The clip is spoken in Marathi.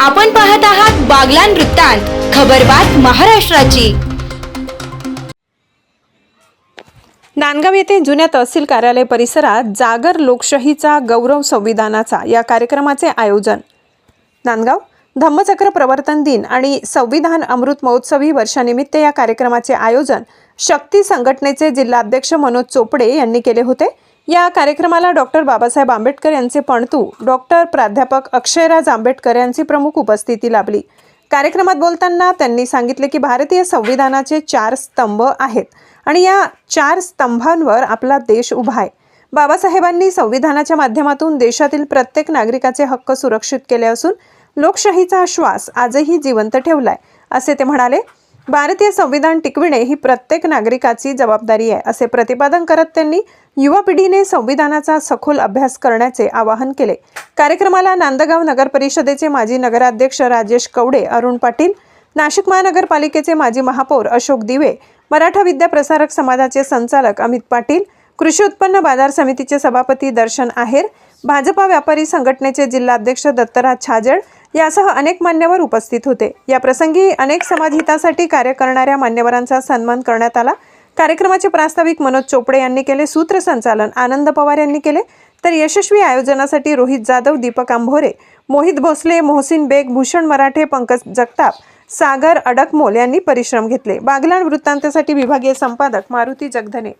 आपण पाहत आहात बागलान वृत्तांत खबरबात महाराष्ट्राची. नांदगाव येथे जुन्या तहसील कार्यालय परिसरात जागर लोकशाहीचा गौरव संविधानाचा या कार्यक्रमाचे आयोजन. नांदगाव धम्मचक्र प्रवर्तन दिन आणि संविधान अमृत महोत्सवी वर्षानिमित्त या कार्यक्रमाचे आयोजन शक्ती संघटनेचे जिल्हाध्यक्ष मनोज चोपडे यांनी केले होते. या कार्यक्रमाला डॉक्टर बाबासाहेब आंबेडकर यांचे पणतू डॉक्टर प्राध्यापक अक्षयराज आंबेडकर यांची प्रमुख उपस्थिती लाभली. कार्यक्रमात बोलताना त्यांनी सांगितले की भारतीय संविधानाचे चार स्तंभ आहेत आणि या चार स्तंभांवर आपला देश उभा आहे. बाबासाहेबांनी संविधानाच्या माध्यमातून देशातील प्रत्येक नागरिकाचे हक्क सुरक्षित केले असून लोकशाहीचा श्वास आजही जिवंत ठेवलाय असे ते म्हणाले. भारतीय संविधान टिकविणे ही प्रत्येक नागरिकाची जबाबदारी आहे असे प्रतिपादन करत त्यांनी युवा पिढीने संविधानाचा सखोल अभ्यास करण्याचे आवाहन केले. कार्यक्रमाला नांदगाव नगर परिषदेचे माजी नगराध्यक्ष राजेश कवडे अरुण पाटील नाशिक महानगरपालिकेचे माजी महापौर अशोक दिवे मराठा विद्या प्रसारक समाजाचे संचालक अमित पाटील कृषी उत्पन्न बाजार समितीचे सभापती दर्शन आहेर भाजपा व्यापारी संघटनेचे जिल्हाध्यक्ष दत्तराज छाजड यासह अनेक मान्यवर उपस्थित होते. या प्रसंगी अनेक समाजहितासाठी कार्य करणाऱ्या मान्यवरांचा सन्मान करण्यात आला. कार्यक्रमाचे प्रास्ताविक मनोज चोपडे यांनी केले. सूत्रसंचालन आनंद पवार यांनी केले. तर यशस्वी आयोजनासाठी रोहित जाधव दीपक आंभोरे मोहित भोसले मोहसिन बेग भूषण मराठे पंकज जगताप सागर अडकमोल यांनी परिश्रम घेतले. बागलाण वृत्तांतासाठी विभागीय संपादक मारुती जगधने.